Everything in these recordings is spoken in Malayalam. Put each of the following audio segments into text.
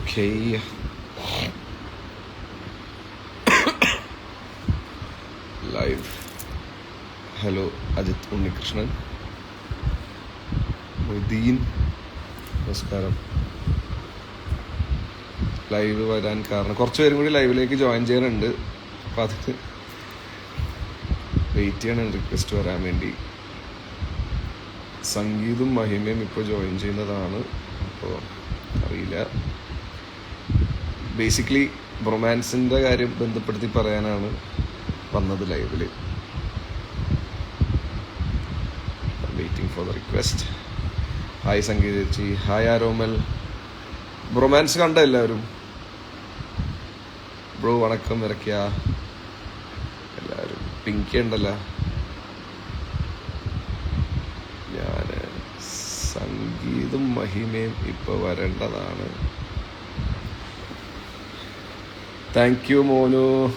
Okay. Live hello Ajith Unnikrishnan Moideen നമസ്കാരം ലൈവ് വരാൻ കാരണം കുറച്ച് പേരും കൂടി ലൈവിലേക്ക് ജോയിൻ ചെയ്യാനുണ്ട് അപ്പം അതിന് വെയിറ്റ് ചെയ്യണം റിക്വസ്റ്റ് വരാൻ വേണ്ടി. സംഗീതും മഹിമയും ഇപ്പോൾ ജോയിൻ ചെയ്യുന്നതാണ്. അപ്പോൾ അറിയില്ല. ബേസിക്കലി റൊമാൻസിന്റെ കാര്യം ബന്ധപ്പെടുത്തി പറയാനാണ് വന്നത് ലൈവിൽ waiting for the request hi Sangeetha ചേച്ചി. ഹായ് ആരോമൽ. റൊമാൻസ് കണ്ട എല്ലാവരും. ബ്രോ വണക്കം ഇറക്കിയ എല്ലാവരും. പിങ്കി ഉണ്ടല്ലോ. ഞാൻ സംഗീതം മഹിമയും ഇപ്പോൾ വരേണ്ടതാണ്. താങ്ക് യു മോനു.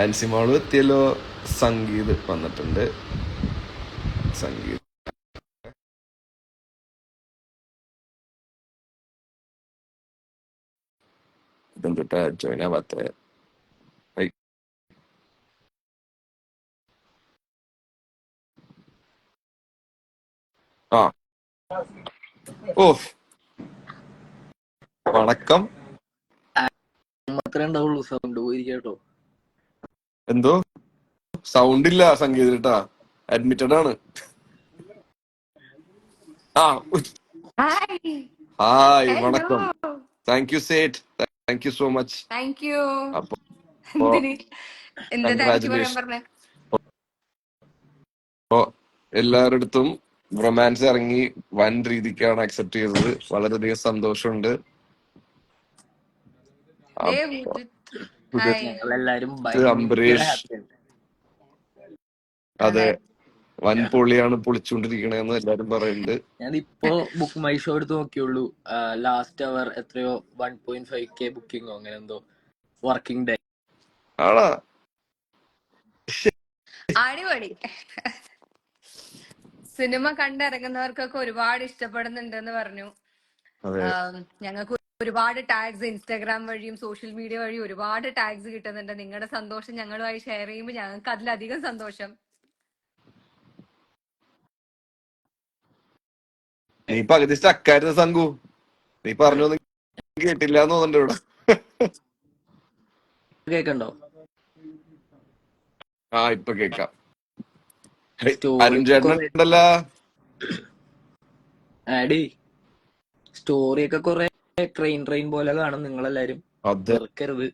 ആൻസിമോൾ എത്തിയല്ലോ സംഗീത് വന്നിട്ടുണ്ട്. സംഗീത്. ജോയിൻ ആവാത്ത. ആ. ഓ. വണക്കം. മാത്രമേ ഉണ്ടാവുള്ളൂ സൗണ്ട് പോയിരിക്കട്ടോ എന്തോ? സൗണ്ട് ഇല്ല സംഗീതട്ടാ അഡ്മിറ്റഡ് ആണ്. ആ. ഹായ് വണക്കം. Thank you സേറ്റ് thank you so much thank you അപ്പൊ അപ്പോ എല്ലാവരുടെ അടുത്തും റൊമാൻസ് ഇറങ്ങി വൻ രീതിക്കാണ് അക്സെപ്റ്റ് ചെയ്തത്. വളരെയധികം സന്തോഷമുണ്ട് ദേ അപ്പൊ വിജിത്ത് പുതിയ ഹായ് ഞങ്ങളെല്ലാരും ഇത് ഭയങ്കര അംബരീഷ് അതെ അതെ. വൻ പൊളിയാണ് പൊളിച്ചുകൊണ്ടിരിക്കണെന്ന് എല്ലാരും പറയുന്നുണ്ട്. ഞാൻ ഇപ്പോ ബുക്ക് മൈ ഷോ എടുത്ത് നോക്കിയുള്ളൂ. ലാസ്റ്റ് അവർ എത്രയോ? വൺ പോയിന്റ് ഫൈവ് കെ ബുക്കിംഗോ അങ്ങനെ എന്തോ. വർക്കിംഗ് ഡേ ആണോ. അടിപൊളി. സിനിമ കണ്ടിറങ്ങുന്നവർക്കൊക്കെ ഒരുപാട് ഇഷ്ടപ്പെടുന്നുണ്ടെന്ന് പറഞ്ഞു. ഞങ്ങൾക്ക് ഒരുപാട് ടാഗ്സ് ഇൻസ്റ്റാഗ്രാം വഴിയും സോഷ്യൽ മീഡിയ വഴിയും ഒരുപാട് ടാഗ്സ് കിട്ടുന്നുണ്ട്. നിങ്ങളുടെ സന്തോഷം ഞങ്ങളുമായി ഷെയർ ചെയ്യുമ്പോൾ ഞങ്ങൾക്ക് അതിലധികം സന്തോഷം. നീ പകുതി സ്റ്റക്കായിരുന്നു സംഘു നീ പറഞ്ഞു കേട്ടില്ല എന്ന് തോന്നുന്നുണ്ട് ഇവിടെ. കേക്കണ്ടോ? ആ ഇപ്പൊ കേക്കാം. അരുൺ ചേട്ടൻ ഉണ്ടല്ലോ. ആടി സ്റ്റോറി ഒക്കെ കുറെ ട്രെയിൻ ട്രെയിൻ പോലെ കാണും നിങ്ങളെല്ലാരും. അതെ. വെറുക്കരുത്.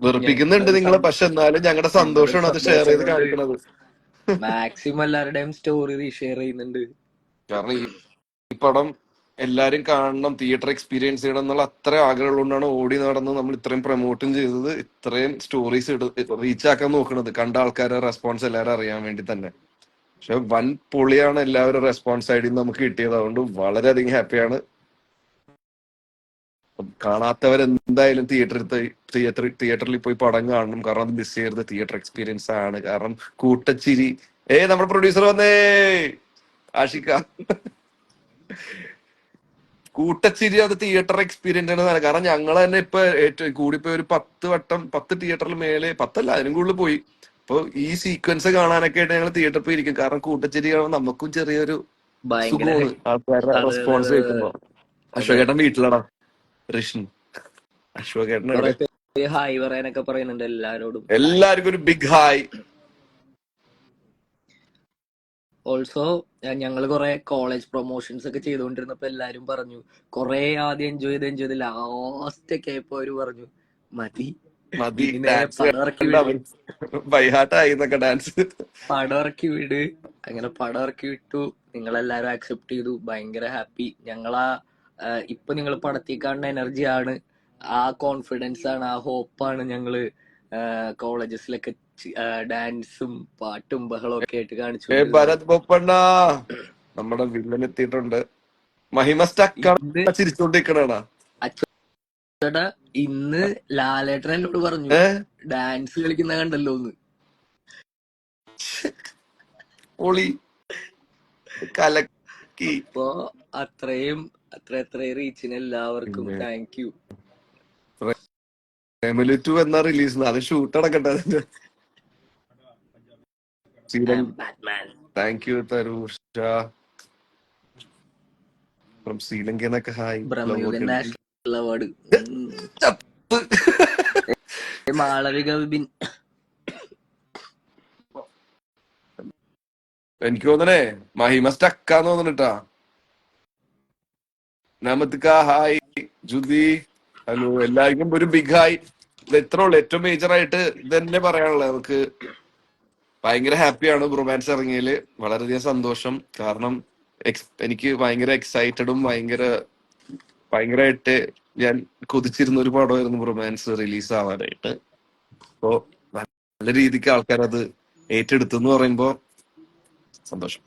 വെറുപ്പിക്കുന്നുണ്ട് നിങ്ങളെ പക്ഷെ എന്നാലും ഞങ്ങളുടെ സന്തോഷമാണ് അത് ഷെയർ ചെയ്ത് കാണിക്കുന്നത് കാണിക്കണത്. മാക്സിമം എല്ലാവരുടെയും സ്റ്റോറി റീഷെയർ ചെയ്യുന്നുണ്ട്. കാരണം ഈ പടം എല്ലാരും കാണണം തിയേറ്റർ എക്സ്പീരിയൻസ് ചെയ്യണം എന്നുള്ള അത്ര ആഗ്രഹമുള്ളതുകൊണ്ടാണ് ഓടി നടന്ന് നമ്മൾ ഇത്രയും പ്രൊമോട്ടും ചെയ്തത്. ഇത്രയും സ്റ്റോറീസ് റീച്ച് ആക്കാൻ നോക്കണത്. കണ്ട ആൾക്കാരുടെ റെസ്പോൺസ് എല്ലാവരും അറിയാൻ വേണ്ടി തന്നെ. പക്ഷെ വൻ പൊളിയാണ് എല്ലാവരും റെസ്പോൺസ് ആയിട്ട് നമുക്ക് കിട്ടിയത്. അതുകൊണ്ട് വളരെയധികം ഹാപ്പിയാണ് കാണാത്തവരെന്തായാലും തിയേറ്ററിൽ തിയേറ്റർ തിയേറ്ററിൽ പോയി പടം കാണണം. കാരണം അത് മിസ് ചെയ്യരുത്. തിയേറ്റർ എക്സ്പീരിയൻസ് ആണ്. കാരണം കൂട്ടച്ചിരി. ഏ നമ്മുടെ പ്രൊഡ്യൂസർ വന്നേ. ആഷിക്ക. കൂട്ടച്ചിരി അത് തിയേറ്റർ എക്സ്പീരിയൻസ് ആണ് കാരണം ഞങ്ങൾ തന്നെ ഇപ്പൊ ഏറ്റവും കൂടിപ്പോയി ഒരു പത്ത് വട്ടം പത്ത് തിയേറ്ററിൽ മേലെ പത്തല്ല അതിനും കൂടുതൽ പോയി. അപ്പൊ ഈ സീക്വൻസ് കാണാനൊക്കെ ആയിട്ട് ഞങ്ങൾ തിയേറ്ററിൽ പോയി ഇരിക്കും കാരണം കൂട്ടച്ചിരി കാണുമ്പോൾ നമുക്കും ചെറിയൊരു ആൾക്കാരുടെ റെസ്പോൺസ് കിട്ടുമ്പോ അശോകേട്ടൻ വീട്ടിലടാ. ഋഷൻ അശ്വകേട്ടൻ ഹായ് പറയാനൊക്കെ പറയുന്നുണ്ട് എല്ലാരോടും. എല്ലാവർക്കും ഒരു ബിഗ് ഹായ്. ഓൾസോ ഞങ്ങൾ കുറെ കോളേജ് പ്രൊമോഷൻസ് ഒക്കെ ചെയ്തുകൊണ്ടിരുന്നപ്പോ എല്ലാരും പറഞ്ഞു കുറെ ആദ്യം എൻജോയ് ചെയ്ത് എൻജോയ് ചെയ്ത് ലാസ്റ്റ് ഒക്കെ ആയപ്പോ അവർ പറഞ്ഞു മതി. മതി ഇനി ഡാൻസ് പടം ഇറക്കി വിട്. അങ്ങനെ പടം ഇറക്കി വിട്ടു. നിങ്ങളെല്ലാരും ആക്സെപ്റ്റ് ചെയ്തു. ഭയങ്കര ഹാപ്പി ഞങ്ങളാ ഇപ്പൊ നിങ്ങൾ പടത്തി കാണുന്ന എനർജിയാണ് ആ കോൺഫിഡൻസ് ആണ് ആ ഹോപ്പാണ് ഞങ്ങൾ കോളേജസിലൊക്കെ ഡാൻസും പാട്ടും ബഹളവും ഒക്കെ ആയിട്ട് കാണിച്ചു ഭരത് ബൊപ്പണ്ണ. നമ്മുടെ വില്ലൻ എത്തിയിട്ടുണ്ട്. മഹിമ സ്റ്റക്കാണ് ഇന്ന് ചിരിച്ചോണ്ടിരിക്കണാ അച്ഛടാ ഇന്ന് ലാലേട്ടൻ എന്നോട് പറഞ്ഞു ഡാൻസ് കളിക്കുന്ന കണ്ടല്ലോ ഒന്ന് പൊളി. കലക്കി. അപ്പൊ അത്രയും അത്ര അത്രയും റീച്ചിന് എല്ലാവർക്കും താങ്ക് യു ഫാമിലി ടു എന്ന റിലീസ് അത് ഷൂട്ട് അടക്കട്ടെ. അതിന്റെ thank you Tharusha from Sri Lanka എന്നൊക്കെ hi national award. Malavika Vipin. എനിക്ക് തോന്നണേ മഹിമ സ്റ്റക്കാന്ന് തോന്നണട്ടാ. നമത്ക ഹായ് ജുതി ഹലോ എല്ലാവർക്കും ഒരു ബിഗ് ഹായ്. ഇത് എത്ര ഉള്ളു ഏറ്റവും മേജർ ആയിട്ട് ഇത് തന്നെ പറയാനുള്ളത്. നമുക്ക് ഭയങ്കര ഹാപ്പിയാണ് റൊമാൻസ് ഇറങ്ങിയതിൽ. വളരെയധികം സന്തോഷം. കാരണം എനിക്ക് ഭയങ്കര എക്സൈറ്റഡും ഭയങ്കര ഭയങ്കരമായിട്ട് ഞാൻ കൊതിച്ചിരുന്ന ഒരു പടമായിരുന്നു റൊമാൻസ് റിലീസ് ആവാനായിട്ട്. അപ്പോ നല്ല രീതിക്ക് ആൾക്കാർ അത് ഏറ്റെടുത്തു എന്ന് പറയുമ്പോ സന്തോഷം.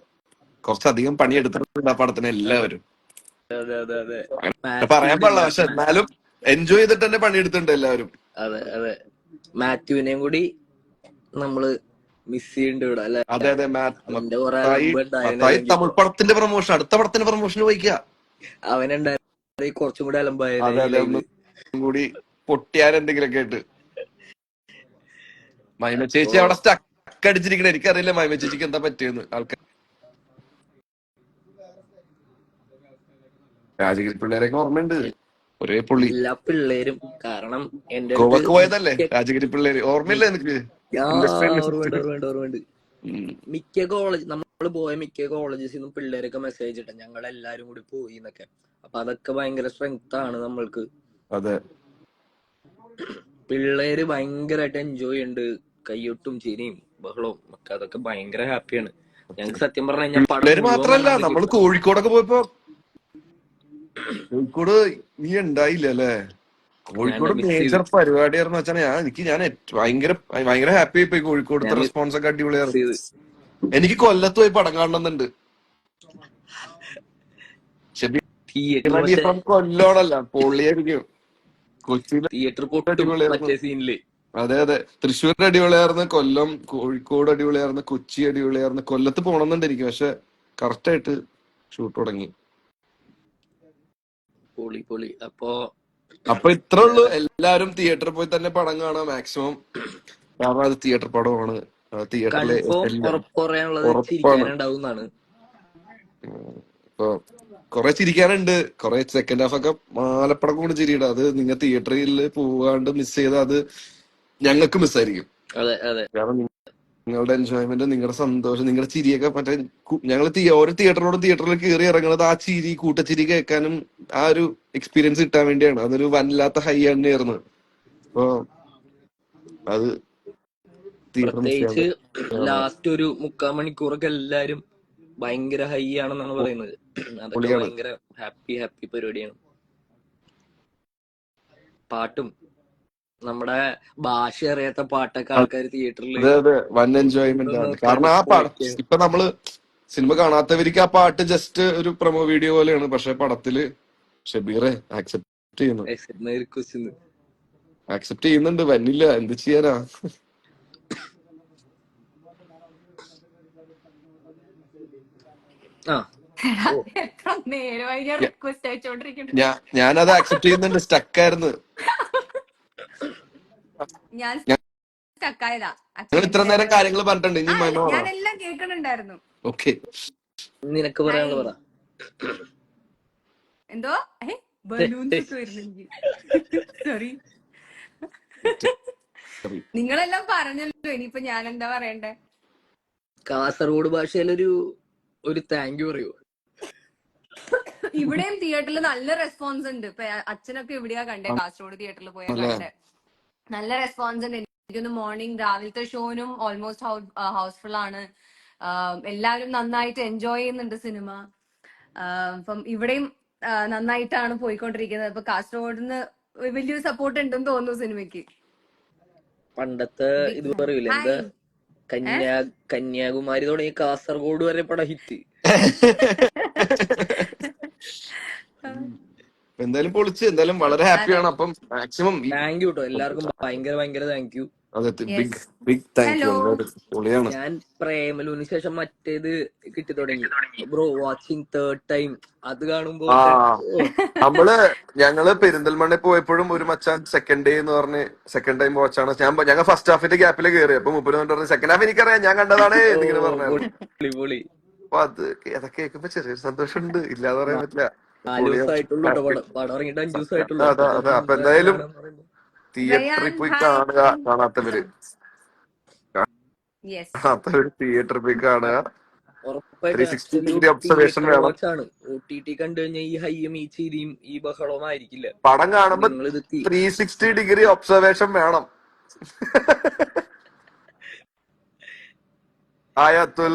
കുറച്ചധികം പണിയെടുത്തിട്ടുണ്ട് ആ പടത്തിന് എല്ലാവരും. അതെ അതെ അതെ. പറയാൻ പാടില്ല പക്ഷെ എന്നാലും എൻജോയ് ചെയ്തിട്ട് തന്നെ പണിയെടുത്തിട്ടുണ്ട് എല്ലാവരും. അതെ അതെ. മാത്യുവിനെയും കൂടി നമ്മൾ മിസ് ചെയ്യണ്ട ഇവിടെ അല്ലെ? അതെ അതെ അവന്റെ കുറെ മത്തായി ഉണ്ടായിരുന്നു തമിഴ് പടത്തിന്റെ പ്രൊമോഷൻ അടുത്ത പടത്തിന്റെ പ്രൊമോഷന് പോയിക്ക. അവനുണ്ടായി കുറച്ചും കൂടി അതെ അതെ അലമ്പായിരുന്നു ഒന്നും കൂടി പൊട്ടിയാൻ എന്തെങ്കിലുമൊക്കെ ആയിട്ട്. മൈമ ചേച്ചി അവിടെ സ്റ്റക്ക് അടിച്ചിരിക്കണ. എനിക്കറിയില്ല മൈമ ചേച്ചിക്ക് എന്താ പറ്റിയെന്ന് ആൾക്കാർ രാജഗിരി പിള്ളേരൊക്കെ ഓർമ്മയുണ്ട്. ഒരേ പുള്ളി. എല്ലാ പിള്ളേരും കാരണം എന്റെ ഗോവക്ക് പോയതല്ലേ? രാജഗിരി പിള്ളേര്. ഓർമ്മയില്ലേ എനിക്ക് മിക്ക കോളേജ് നമ്മൾ പോയ മിക്ക കോളേജസിൽ നിന്നും പിള്ളേരൊക്കെ മെസ്സേജ് ഇട്ട. ഞങ്ങൾ എല്ലാരും കൂടി പോയി എന്നൊക്കെ. അപ്പൊ അതൊക്കെ ഭയങ്കര സ്ട്രെങ്ത് ആണ് നമ്മൾക്ക്. അതെ. പിള്ളേര് ഭയങ്കരമായിട്ട് എൻജോയ് ഉണ്ട് കയ്യൊട്ടും ചിരിയും ബഹളവും ഒക്കെ അതൊക്കെ ഭയങ്കര ഹാപ്പിയാണ് ഞങ്ങൾക്ക് സത്യം പറഞ്ഞാൽ പിള്ളേര് മാത്രല്ല നമ്മൾ കോഴിക്കോടൊക്കെ പോയപ്പോ കോഴിക്കോട് നീ ഉണ്ടായില്ല അല്ലേ കോഴിക്കോട് മേജർ പരിപാടി ആയിരുന്നു മേജർ പരിപാടിയായിരുന്നു വെച്ചാൽ ഞാൻ എനിക്ക് ഞാൻ ഭയങ്കര ഭയങ്കര ഹാപ്പി ആയിപ്പോയി കോഴിക്കോടത്തെ ഞാൻ റെസ്പോൺസ് ഒക്കെ അടിപൊളിയായിരുന്നു. എനിക്ക് കൊല്ലത്ത് പോയി പടം കാണണമെന്നുണ്ട്. തിയേറ്റർ കൊല്ലോണല്ല പൊള്ളിയായിരിക്കും കൊച്ചിയിലെ അടിപൊളിയായിരുന്നു. അതെ അതെ. തൃശ്ശൂർ അടിപൊളിയായിരുന്നു കൊല്ലം കോഴിക്കോട് അടിപൊളിയായിരുന്നു കൊച്ചി അടിപൊളിയായിരുന്നു. കൊല്ലത്ത് പോണമെന്നുണ്ട് എനിക്ക് പക്ഷെ കറക്റ്റ് ആയിട്ട് ഷൂട്ട് തുടങ്ങി. പൊളി പൊളി. അപ്പോ അപ്പൊ ഇത്ര ഉള്ളു. എല്ലാരും തിയേറ്ററിൽ പോയി തന്നെ പടം കാണാം മാക്സിമം കാരണം അത് തിയേറ്റർ പടമാണ്. തിയേറ്ററിൽ ഉറപ്പാണ്. ഇപ്പൊ കൊറേ ചിരിക്കാനുണ്ട്. കൊറേ സെക്കൻഡ് ഹാഫ് ഒക്കെ മാലപ്പടം കൊണ്ട് ചിരിയുടെ. അത് നിങ്ങൾ തിയേറ്ററിൽ പോവാണ്ട് മിസ് ചെയ്ത അത് ഞങ്ങൾക്ക് മിസ്സായിരിക്കും അതെ അതെ. കാരണം നിങ്ങളുടെ എൻജോയ്മെന്റ് നിങ്ങളുടെ സന്തോഷം നിങ്ങളുടെ ചിരിയൊക്കെ മറ്റേ ഞങ്ങൾ ഓരോ തിയേറ്ററിനോട് തിയേറ്ററിൽ കയറി ഇറങ്ങുന്നത് ആ ചിരി കൂട്ടച്ചിരി കേൾക്കാനും ആ ഒരു എക്സ്പീരിയൻസ് കിട്ടാൻ വേണ്ടിയാണ്. അതൊരു വല്ലാത്ത ഹൈ തന്നെയായിരുന്നു. അപ്പൊ അത് പ്രത്യേകിച്ച് ലാസ്റ്റ് ഒരു മുക്കാൽ മണിക്കൂറൊക്കെ എല്ലാരും ഭയങ്കര ഹൈ ആണെന്നാണ് പറയുന്നത്. അതൊക്കെ. ഭയങ്കര ഹാപ്പി ഹാപ്പി പരിപാടിയാണ്. പാട്ടും നമ്മുടെ ഭാഷ അറിയാത്ത പാട്ടൊക്കെ ആൾക്കാർ തിയേറ്ററിൽ അതെ അതെ. വൻ എൻജോയ്മെന്റ് ആണ്. കാരണം ആ പാട്ട് ഇപ്പൊ നമ്മൾ സിനിമ കാണാത്തവർക്ക് ആ പാട്ട് ജസ്റ്റ് ഒരു പ്രൊമോ വീഡിയോ പോലെയാണ്. പക്ഷെ പടത്തിൽ ഷബീറെ ആക്സെപ്റ്റ് ചെയ്യുന്നു. ആക്സെപ്റ്റ് ചെയ്യുന്നുണ്ട്. വന്നില്ല. എന്ത് ചെയ്യാനാ? ഞാനത് ആക്സെപ്റ്റ് ചെയ്യുന്നുണ്ട്. സ്റ്റക്കായിരുന്നു ഞാൻ സ്റ്റക്കായതാ ഇത്ര നേരം കാര്യങ്ങൾ പറഞ്ഞിട്ടുണ്ട്. ഇനി ഞാൻ എല്ലാം കേൾക്കണുണ്ടായിരുന്നു ഓക്കെ. നിനക്ക് പറയാനുള്ള പറ. എന്തോ? ഏ ബലൂൺ സോറി നിങ്ങളെല്ലാം പറഞ്ഞല്ലോ. ഇനിയിപ്പോ ഞാൻ എന്താ പറയണ്ടേ? കാസർഗോഡ് ഭാഷയിലൊരു ഒരു താങ്ക് യു പറയൂ. ഇവിടെയും തിയേറ്ററിൽ നല്ല റെസ്പോൺസ് ഉണ്ട്. ഇപ്പൊ അച്ഛനൊക്കെ ഇവിടെയാ കണ്ടേ? കാസർഗോഡ് തിയേറ്ററിൽ പോയാ? കണ്ടേ. നല്ല റെസ്പോൺസ് ഉണ്ട്. എനിക്കൊന്ന് മോർണിംഗ് രാവിലത്തെ ഷോനും ഓൾമോസ്റ്റ് ഹൗസ്ഫുൾ ആണ്. എല്ലാവരും നന്നായിട്ട് എൻജോയ് ചെയ്യുന്നുണ്ട് സിനിമ അപ്പം ഇവിടെയും നന്നായിട്ടാണ് പോയിക്കൊണ്ടിരിക്കുന്നത്. അപ്പൊ കാസർഗോഡിന് വലിയൊരു സപ്പോർട്ട് ഉണ്ടെന്ന് തോന്നുന്നു സിനിമയ്ക്ക് പണ്ടത്തെ ഇത് പറയൂല? എന്താ. കന്യാ കന്യാകുമാരി തുടങ്ങി കാസർഗോഡ് വരെ പടം ഹിറ്റ് എന്തായാലും പൊളിച്ച് എന്തായാലും വളരെ ഹാപ്പിയാണ് അപ്പം മാക്സിമം താങ്ക് യു കേട്ടോ എല്ലാവർക്കും ഭയങ്കര ഭയങ്കര താങ്ക് യു അതെ big big thank you hello എന്തായാലും പൊളിയാണ്. ഞാൻ പ്രേമലുവിന് ശേഷം മറ്റേത് കിട്ടി തുടങ്ങി. ബ്രോ വാച്ചിങ് തേർഡ് ടൈം അത് കാണുമ്പോ നമ്മൾ ഞങ്ങൾ പെരിന്തൽമണ്ണ പോയപ്പോഴും ഒരു മച്ചാൻ സെക്കൻഡ് ഡേ എന്ന് പറഞ്ഞ് സെക്കൻഡ് ടൈം വാച്ചാണ് ഞാൻ ഞങ്ങൾ ഫസ്റ്റ് ഹാഫിന്റെ ഗ്യാപ്പിൽ കയറി അപ്പൊ മുപ്പത് മിനിറ്റ് പറഞ്ഞു സെക്കൻഡ് ഹാഫ് എനിക്കറിയാം ഞാൻ കണ്ടതാണ് എന്നിങ്ങനെ പറഞ്ഞു പൊളി പൊളി. അപ്പൊ അത് അതൊക്കെ കേൾക്കുമ്പോ ചെറിയൊരു സന്തോഷമുണ്ട്. ഇല്ലാതെ പറയാൻ പറ്റില്ല. നാല് ദിവസമായിട്ടുള്ളൂ പടം. ഇറങ്ങിയിട്ട് അഞ്ചു ദിവസമായിട്ടുള്ളൂ അതാ അതാ. അപ്പൊ എന്തായാലും തിയേറ്ററിൽ പോയി കാണുക കാണാത്തവര്. തിയേറ്ററിൽ പോയി കാണുക. പടം കാണുമ്പോ ത്രീ സിക്സ്റ്റി ഡിഗ്രി ഒബ്സർവേഷൻ വേണം. ഹായ് അതുൽ